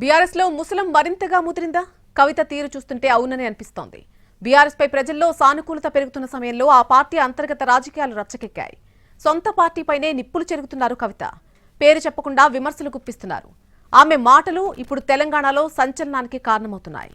బీఆర్ఎస్లో ముసలం మరింతగా ముదిరిందా? కవిత తీరు చూస్తుంటే అవునని అనిపిస్తోంది. బీఆర్ఎస్ పై ప్రజల్లో సానుకూలత పెరుగుతున్న సమయంలో ఆ పార్టీ అంతర్గత రాజకీయాలు రచ్చకెక్కాయి. సొంత పార్టీపైనే నిప్పులు చెరుగుతున్నారు కవిత. పేరు చెప్పకుండా విమర్శలు గుప్పిస్తున్నారు. ఆమె మాటలు ఇప్పుడు తెలంగాణలో సంచలనానికి కారణమవుతున్నాయి.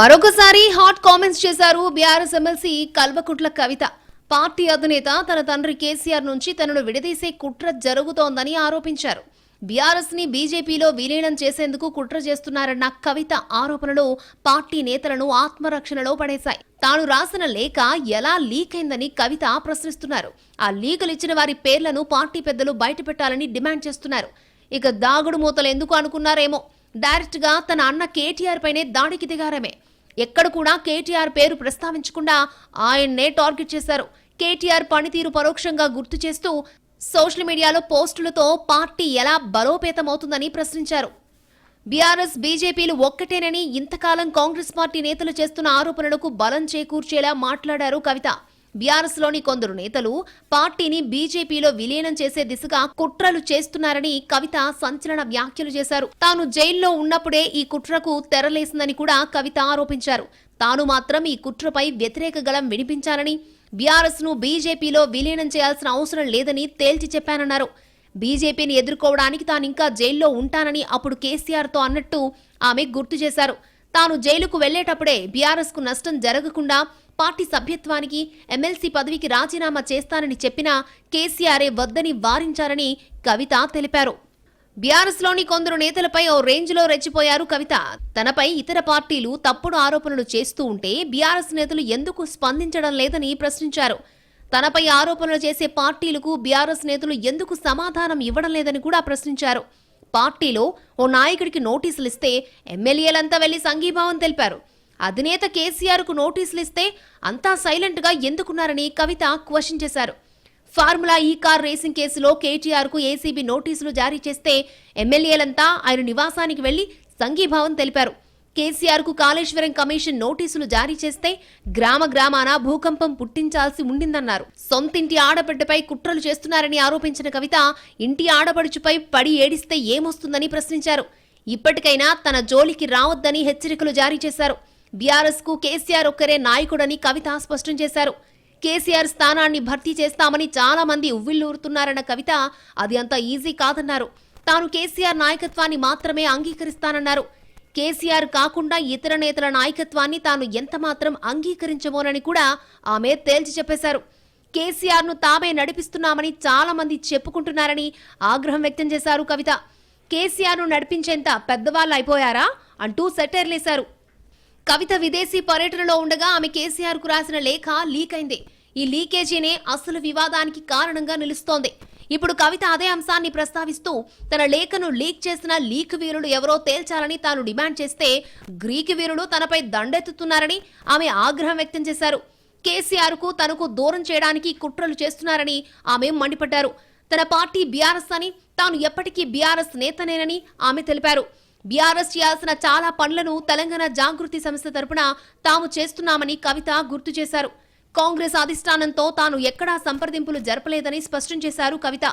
మరొకసారి హాట్ కామెంట్స్ చేశారు BRS MLC Kalvakuntla Kavitha. Party అధినేత తన తండ్రి కేసీఆర్ నుంచి తనను విడదీసే కుట్ర జరుగుతోందని ఆరోపించారు. బీఆర్ఎస్ని బీజేపీలో విలీనం చేసేందుకు కుట్ర చేస్తున్నారన్న కవిత ఆరోపణలు పార్టీ నేతలను ఆత్మరక్షణలో పడేశాయి. తాను రాసిన లేఖ ఎలా లీక్ అయిందని కవిత ప్రశ్నిస్తున్నారు. ఆ లీకులు ఇచ్చిన వారి పేర్లను పార్టీ పెద్దలు బయటపెట్టాలని డిమాండ్ చేస్తున్నారు. ఇక దాగుడు మూతలు ఎందుకు అనుకున్నారేమో. డైరెక్ట్గా తన అన్న కేటీఆర్ పైనే దాడికి దిగారమే. ఎక్కడ కూడా కేటీఆర్ పేరు ప్రస్తావించకుండా ఆయన్నే టార్గెట్ చేశారు. కేటీఆర్ పనితీరు పరోక్షంగా గుర్తు చేస్తూ సోషల్ మీడియాలో పోస్టులతో పార్టీ ఎలా బలోపేతమవుతుందని ప్రశ్నించారు. బీఆర్ఎస్ బీజేపీలు ఒక్కటేనని ఇంతకాలం కాంగ్రెస్ పార్టీ నేతలు చేస్తున్న ఆరోపణలకు బలం చేకూర్చేలా మాట్లాడారు కవిత. బీఆర్ఎస్లోని కొందరు నేతలు పార్టీని బీజేపీలో విలీనం చేసే దిశగా కుట్రలు చేస్తున్నారని కవిత సంచలన వ్యాఖ్యలు చేశారు. తాను జైల్లో ఉన్నప్పుడే ఈ కుట్రకు తెరలేసిందని కూడా కవిత ఆరోపించారు. తాను మాత్రం ఈ కుట్రపై వ్యతిరేక గళం వినిపించాలని బీఆర్ఎస్ను బీజేపీలో విలీనం చేయాల్సిన అవసరం లేదని తేల్చి చెప్పానన్నారు. బీజేపీని ఎదుర్కోవడానికి తాను ఇంకా జైల్లో ఉంటానని అప్పుడు కేసీఆర్తో అన్నట్టు ఆమె గుర్తు చేశారు. తాను జైలుకు వెళ్ళేటప్పుడే బీఆర్ఎస్కు నష్టం జరగకుండా పార్టీ సభ్యత్వానికి ఎమ్మెల్సీ పదవికి రాజీనామా చేస్తానని చెప్పినా కేసీఆరే వద్దని వారించారని కవిత తెలిపారు. బీఆర్ఎస్లోని కొందరు నేతలపై ఓ రేంజ్లో రెచ్చిపోయారు కవిత. తనపై ఇతర పార్టీలు తప్పుడు ఆరోపణలు చేస్తూ ఉంటే బీఆర్ఎస్ నేతలు ఎందుకు స్పందించడం లేదని ప్రశ్నించారు. తనపై ఆరోపణలు చేసే పార్టీలకు బీఆర్ఎస్ నేతలు ఎందుకు సమాధానం ఇవ్వడం లేదని కూడా ప్రశ్నించారు. పార్టీలో ఓ నాయకుడికి నోటీసులు ఇస్తే ఎమ్మెల్యేలంతా వెళ్ళి సంఘీభావం తెలిపారు. అధినేత కేసీఆర్కు నోటీసులు ఇస్తే అంతా సైలెంట్గా ఎందుకున్నారని కవిత క్వశ్చన్ చేశారు. ఫార్ములా ఈ కార్ రేసింగ్ కేసులో కేటీఆర్కు ఏసీబీ నోటీసులు జారీ చేస్తే ఎమ్మెల్యేలంతా ఆయన నివాసానికి వెళ్ళి సంఘీభావం తెలిపారు. కేసీఆర్కు కాళేశ్వరం కమిషన్ నోటీసులు జారీ చేస్తే గ్రామ గ్రామాన భూకంపం పుట్టించాల్సి ఉండిందన్నారు. సొంతింటి ఆడబిడ్డపై కుట్రలు చేస్తున్నారని ఆరోపించిన కవిత ఇంటి ఆడపడుచుపై పడి ఏడిస్తే ఏమొస్తుందని ప్రశ్నించారు. ఇప్పటికైనా తన జోలికి రావద్దని హెచ్చరికలు జారీ చేశారు. బీఆర్ఎస్కు కేసీఆర్ ఒక్కరే నాయకుడని కవిత స్పష్టం చేశారు. కేసీఆర్ స్థానాన్ని భర్తీ చేస్తామని చాలా మంది ఉవ్విల్లూరుతున్నారన్న కవిత అది అంత ఈజీ కాదన్నారు. తాను కేసీఆర్ నాయకత్వాన్ని మాత్రమే అంగీకరిస్తానన్నారు. కేసీఆర్ కాకుండా ఇతర నేతల నాయకత్వాన్ని తాను ఎంతమాత్రం అంగీకరించమోనని కూడా ఆమె తేల్చి చెప్పేశారు. కేసీఆర్ను తామే నడిపిస్తున్నామని చాలా మంది చెప్పుకుంటున్నారని ఆగ్రహం వ్యక్తం చేశారు కవిత. కేసీఆర్ను నడిపించేంత పెద్దవాళ్ళు అయిపోయారా అంటూ సెటైర్లేశారు. కవిత విదేశీ పర్యటనలో ఉండగా ఆమె కేసీఆర్కు రాసిన లేఖ లీక్ అయింది. ఈ లీకేజీనే అసలు వివాదానికి కారణంగా నిలుస్తోంది. ఇప్పుడు కవిత అదే అంశాన్ని ప్రస్తావిస్తూ తన లేఖను లీక్ చేసిన లీక్ వీరులు ఎవరో తేల్చాలని తాను డిమాండ్ చేస్తే గ్రీకు వీరులు తనపై దండెత్తుతున్నారని ఆమె ఆగ్రహం వ్యక్తం చేశారు. కేసీఆర్కు తనకు దూరం చేయడానికి కుట్రలు చేస్తున్నారని ఆమె మండిపడ్డారు. తన పార్టీ బీఆర్ఎస్ అని తాను ఎప్పటికీ బీఆర్ఎస్ నేతనేనని ఆమె తెలిపారు. బీఆర్ఎస్ చేయాల్సిన చాలా పనులను తెలంగాణ జాగృతి సంస్థ తరపున తాము చేస్తున్నామని కవిత గుర్తు చేశారు. కాంగ్రెస్ అధిష్టానంతో తాను ఎక్కడా సంప్రదింపులు జరపలేదని స్పష్టం చేశారు కవిత.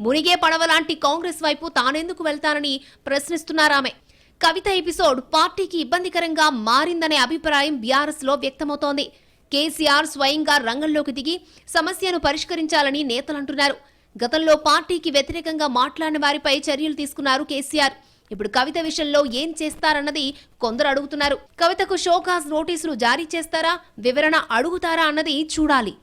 మునిగే పడవ లాంటి కాంగ్రెస్ వైపు తానెందుకు వెళ్తానని ప్రశ్నిస్తున్నారామె. కవిత ఎపిసోడ్ పార్టీకి ఇబ్బందికరంగా మారిందనే అభిప్రాయం బీఆర్ఎస్లో వ్యక్తమవుతోంది. కేసీఆర్ స్వయంగా రంగంలోకి దిగి సమస్యను పరిష్కరించాలని నేతలంటున్నారు. గతంలో పార్టీకి వ్యతిరేకంగా మాట్లాడిన వారిపై చర్యలు తీసుకున్నారు కేసీఆర్. ఇప్పుడు కవిత విషయంలో ఏం చేస్తారన్నది కొందరు అడుగుతున్నారు. కవితకు షోకాస్ నోటీసులు జారీ చేస్తారా? వివరణ అడుగుతారా అన్నది చూడాలి.